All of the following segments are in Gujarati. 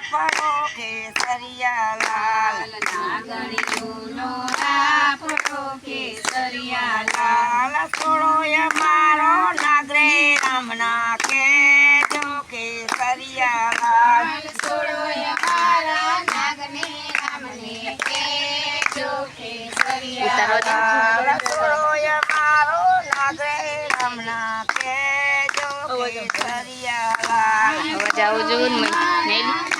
આપણો કેસરિયા લાલ નાગણીઓનો આપણો કેસરિયા લાલ સોળોય મારો નાગરે રામના કે જો કેસરિયા લાલ સોળોય મારા નાગને રામને કે જો કેસરિયા લાલ સોળોય મારો નાગરે રામના કે લાલ અવાજ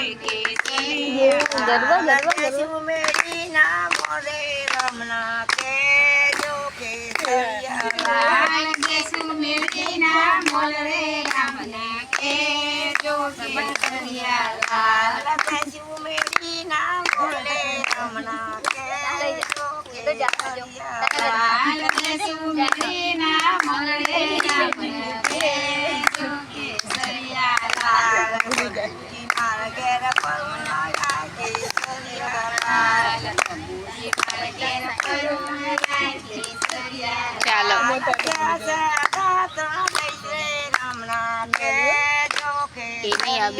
દઈશ રે કેસરિયા ગરબા ગરબા ગરબા સુમેરીના મોરે રમણા કેજો કેસરિયા લાલ લાલ દેશુ મેળીના મોલ રે રામને કેજો કેસરિયા લાલ લાલ સુમેરીના મોરે રમણા કેજો કેસરિયા લાલ લાલ દેશુ મેળીના મોલ રે રામને કેજો કેસરિયા લાલ પ્રભુજી મારા ઘેર પરુણાયા કેસરિયા લાલ પ્રભુજી મારા ઘેર પરુણાયા કેસરિયા ચાલો. નિરલ નીરલ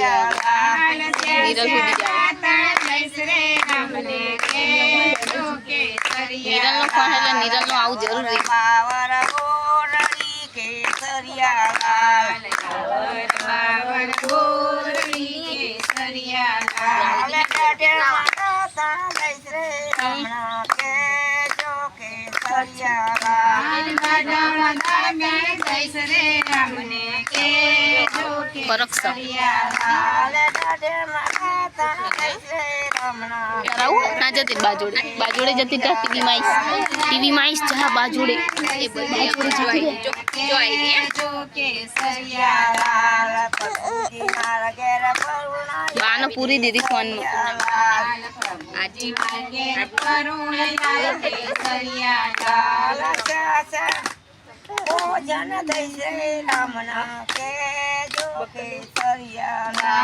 નિરલનો ફોન એટલે નિરલનો આવું જરૂરી. પાવર ઓરડી કેસરિયા લાલ ફરક ના જતી બાજોડે બાજોડે ટીવી માં આવીશ ટીવી માં આવીશ જા બાજોડે એ બાજોડે જતી રહે જો જો આવી રહી હે. કેજો કેસરિયા લાલ પ્રભુજી મારા ઘેર પરુણાયા બાનો પૂરી દીધી ફોનમાં લાલ પ્રભુજી માગે કરુણયા કેસરિયા લાલ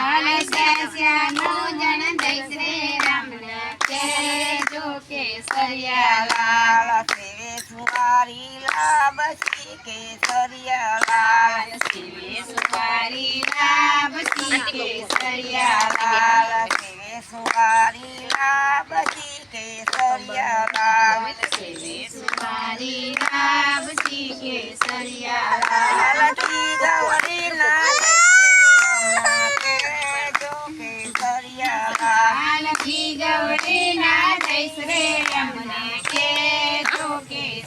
ભોજન દઈશ રે રામના કેજો કેસરિયા લાલ લાલ શ્યાશ્યાનું જન દઈશ રે રામને કેજો કેસરિયા લાલ લાલ સેવે સુવારી લાબસી કેસરિયા લાલ શિવે સુપારી લાભસી કેસરિયા લાલ લાલ સેવે સુવારી લાબસી કેસરિયા લાલ શિવે સુપારી લાભસી કેસરિયા લાલ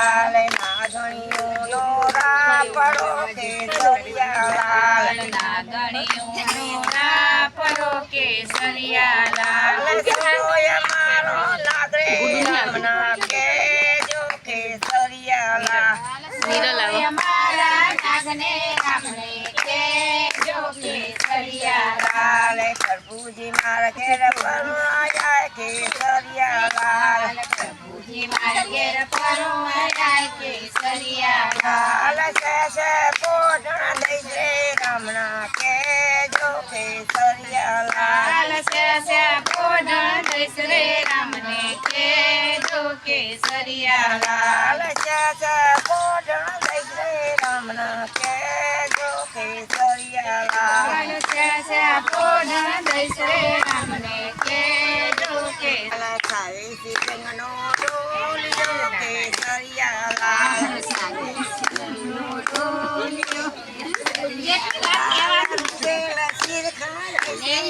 લાલ નાગણીઓનો રાપડો કેસરિયા લાલ નાગણીઓનો રાપડો કેસરિયા લાલ સરોય મારો નાગરે કેસરિયા લાલ મારા નાગને રામને કેજો કેસરિયા લાલ મારા ઘેર પરમાયા કેસરિયા લાલ પ્રભુજી મારા ઘેર સરસ પોટણ દઈ છે રમણા કે જો કેસરિયા લાલ સરસ પોટણ દઈ છે રમને કે જો કેસરિયા લાલ સરસ પોટણ દઈ છે રમણા કે જો કેસરિયા લાલ સરસ પોટણ દઈ છે રમને કે જો કેસરિયા ખાવી સિંગનો ડોલિયો કેસરિયા